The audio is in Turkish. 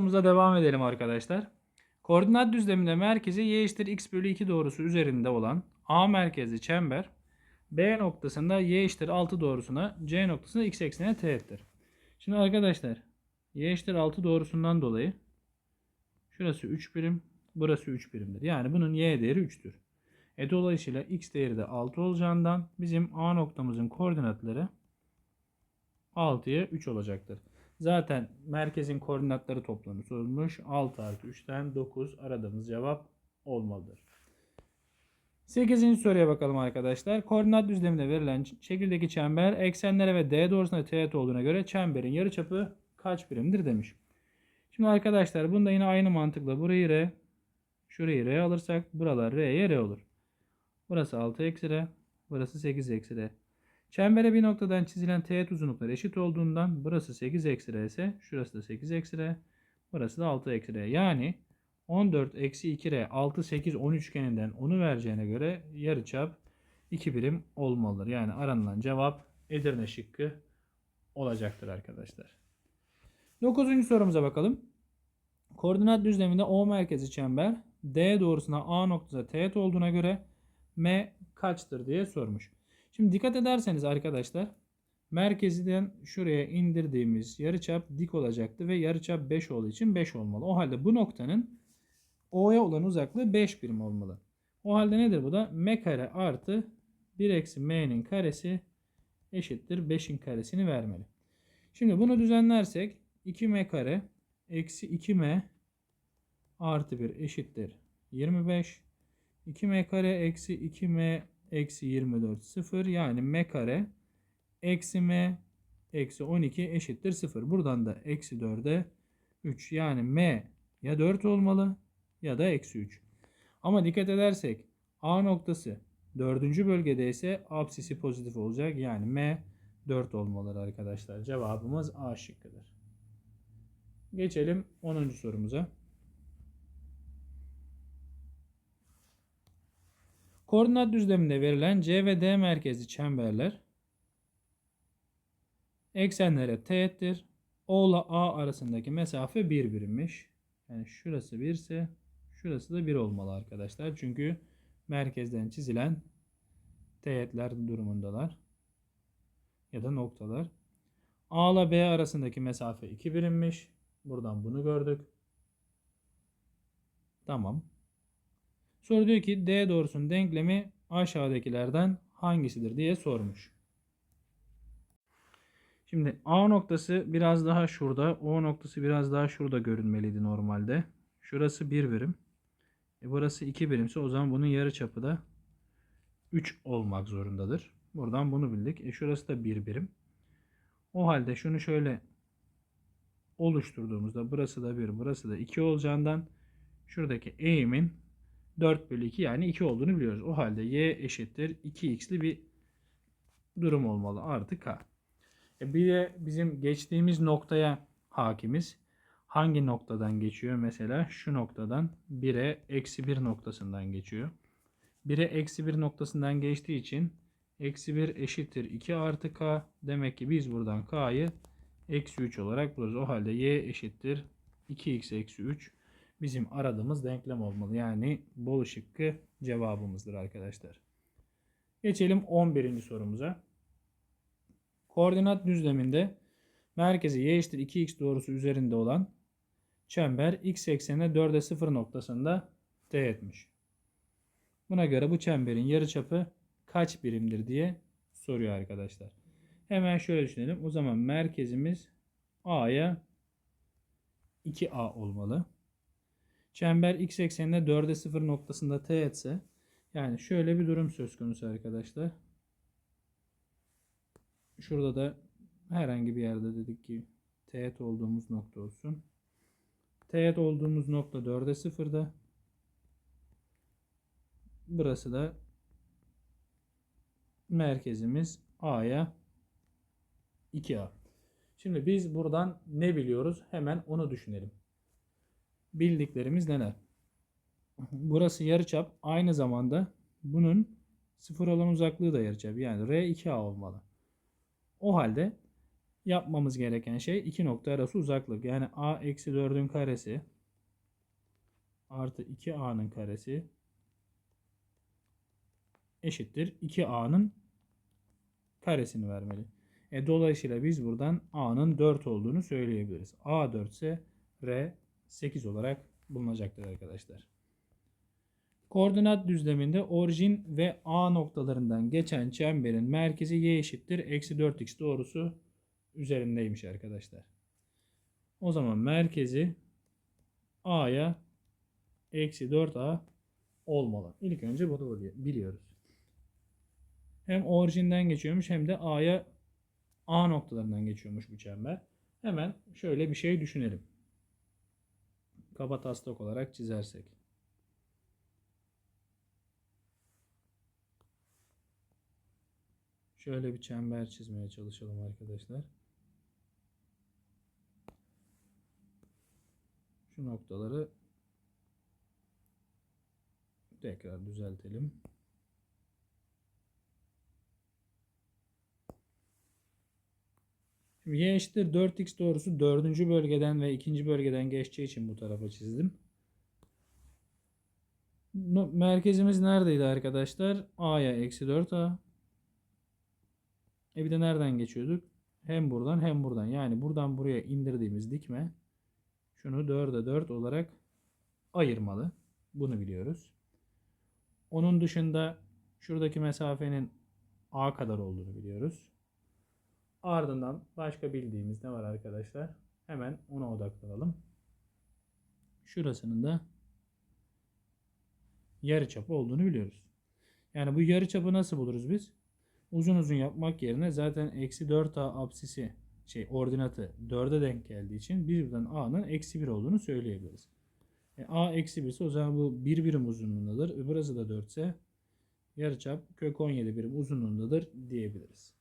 Sorumuza devam edelim arkadaşlar. Koordinat düzleminde merkezi y eşittir x bölü 2 doğrusu üzerinde olan A merkezli çember B noktasında y eşittir 6 doğrusuna C noktasında x eksenine teğettir. Şimdi arkadaşlar y eşittir 6 doğrusundan dolayı şurası 3 birim burası 3 birimdir. Yani bunun y değeri 3'tür. E dolayısıyla x değeri de 6 olacağından bizim A noktamızın koordinatları 6'ya 3 olacaktır. Zaten merkezin koordinatları toplamı sorulmuş. 6 artı 3'ten 9 aradığımız cevap olmalıdır. 8. soruya bakalım arkadaşlar. Koordinat düzleminde verilen şekildeki çember eksenlere ve D doğrusuna teğet olduğuna göre çemberin yarıçapı kaç birimdir demiş. Şimdi arkadaşlar bunda yine aynı mantıkla burayı R, şurayı R alırsak buralar R'ye R olur. Burası 6 eksi R, burası 8 eksi R. Çembere bir noktadan çizilen teğet uzunlukları eşit olduğundan burası 8 eksi R ise şurası da 8 eksi R. Burası da 6 eksi R. Yani 14 eksi 2 R 6 8 10 üçgeninden onu vereceğine göre yarıçap 2 birim olmalıdır. Yani aranılan cevap Edirne şıkkı olacaktır arkadaşlar. 9. sorumuza bakalım. Koordinat düzleminde O merkezi çember D doğrusuna A noktasına teğet olduğuna göre M kaçtır diye sormuş. Şimdi dikkat ederseniz arkadaşlar merkezden şuraya indirdiğimiz yarıçap dik olacaktı ve yarıçap 5 olduğu için 5 olmalı. O halde bu noktanın O'ya olan uzaklığı 5 birim olmalı. O halde nedir bu da? M kare artı 1 eksi M'nin karesi eşittir 5'in karesini vermeli. Şimdi bunu düzenlersek 2M kare eksi 2M artı 1 eşittir 25. 2M kare eksi 2M eksi 24 0 yani m kare eksi m eksi 12 eşittir 0. Buradan da eksi 4'e 3 yani m ya 4 olmalı ya da eksi 3. Ama dikkat edersek A noktası 4. bölgede ise apsisi pozitif olacak. Yani m 4 olmalı arkadaşlar. Cevabımız A şıkkıdır. Geçelim 10. sorumuza. Koordinat düzleminde verilen C ve D merkezli çemberler eksenlere teğettir. O ile A arasındaki mesafe 1 birimmiş. Yani şurası 1 ise şurası da 1 olmalı arkadaşlar. Çünkü merkezden çizilen teğetler durumundalar. Ya da noktalar. A ile B arasındaki mesafe 2 birimmiş. Buradan bunu gördük. Tamam. Soru diyor ki D doğrusunun denklemi aşağıdakilerden hangisidir diye sormuş. Şimdi A noktası biraz daha şurada. O noktası biraz daha şurada görünmeliydi normalde. Şurası 1 birim. E burası 2 birimse o zaman bunun yarı çapı da 3 olmak zorundadır. Buradan bunu bildik. E şurası da 1 birim. O halde şunu şöyle oluşturduğumuzda burası da 1, burası da 2 olacağından şuradaki eğimin 4 bölü 2 yani 2 olduğunu biliyoruz. O halde y eşittir 2x'li bir durum olmalı. Artı k. E bir de bizim geçtiğimiz noktaya hakimiz. Hangi noktadan geçiyor? Mesela şu noktadan 1'e eksi 1 noktasından geçiyor. 1'e eksi 1 noktasından geçtiği için eksi 1 eşittir 2 artı k. Demek ki biz buradan k'yı eksi 3 olarak buluruz. O halde y eşittir 2x eksi 3 bizim aradığımız denklem olmalı. Yani bol şıkkı cevabımızdır arkadaşlar. Geçelim 11. sorumuza. Koordinat düzleminde merkezi y eşittir 2x doğrusu üzerinde olan çember x eksenine 4'e 0 noktasında teğetmiş. Buna göre bu çemberin yarıçapı kaç birimdir diye soruyor arkadaşlar. Hemen şöyle düşünelim. O zaman merkezimiz A'ya 2A olmalı. Çember x eksenine 4'e 0 noktasında teğetse yani şöyle bir durum söz konusu arkadaşlar. Şurada da herhangi bir yerde dedik ki teğet olduğumuz nokta olsun. Teğet olduğumuz nokta 4'e 0'da. Burası da merkezimiz A'ya 2A. Şimdi biz buradan ne biliyoruz? Hemen onu düşünelim bildiklerimiz neler? Burası yarıçap. Aynı zamanda bunun sıfır olan uzaklığı da yarıçap. Yani R 2A olmalı. O halde yapmamız gereken şey iki nokta arası uzaklık. Yani a eksi 4'ün karesi artı 2a'nın karesi eşittir 2a'nın karesini vermeli. E, dolayısıyla biz buradan a'nın 4 olduğunu söyleyebiliriz. a 4 ise r 8 olarak bulunacaktır arkadaşlar. Koordinat düzleminde orijin ve a noktalarından geçen çemberin merkezi y eşittir eksi 4x doğrusu üzerindeymiş arkadaşlar. O zaman merkezi a'ya eksi 4a olmalı. İlk önce bunu biliyoruz. Hem orijinden geçiyormuş hem de a'ya a noktalarından geçiyormuş bu çember. Hemen şöyle bir şey düşünelim. Kaba taslak olarak çizersek. Şöyle bir çember çizmeye çalışalım arkadaşlar. Şu noktaları tekrar düzeltelim. Y eşittir 4x doğrusu dördüncü bölgeden ve ikinci bölgeden geçeceği için bu tarafa çizdim. Merkezimiz neredeydi arkadaşlar? A'ya eksi 4A. E bir de nereden geçiyorduk? Hem buradan hem buradan. Yani buradan buraya indirdiğimiz dikme şunu 4'e 4 olarak ayırmalı. Bunu biliyoruz. Onun dışında şuradaki mesafenin A kadar olduğunu biliyoruz. Ardından başka bildiğimiz ne var arkadaşlar? Hemen ona odaklanalım. Şurasının da yarıçapı olduğunu biliyoruz. Yani bu yarıçapı nasıl buluruz biz? Uzun uzun yapmak yerine zaten eksi 4a apsisi şey ordinatı 4'e denk geldiği için birden a'nın eksi 1 olduğunu söyleyebiliriz. E, a eksi 1 ise o zaman bu 1 birim uzunluğundadır. Burası da 4 ise yarıçap kök 17 birim uzunluğundadır diyebiliriz.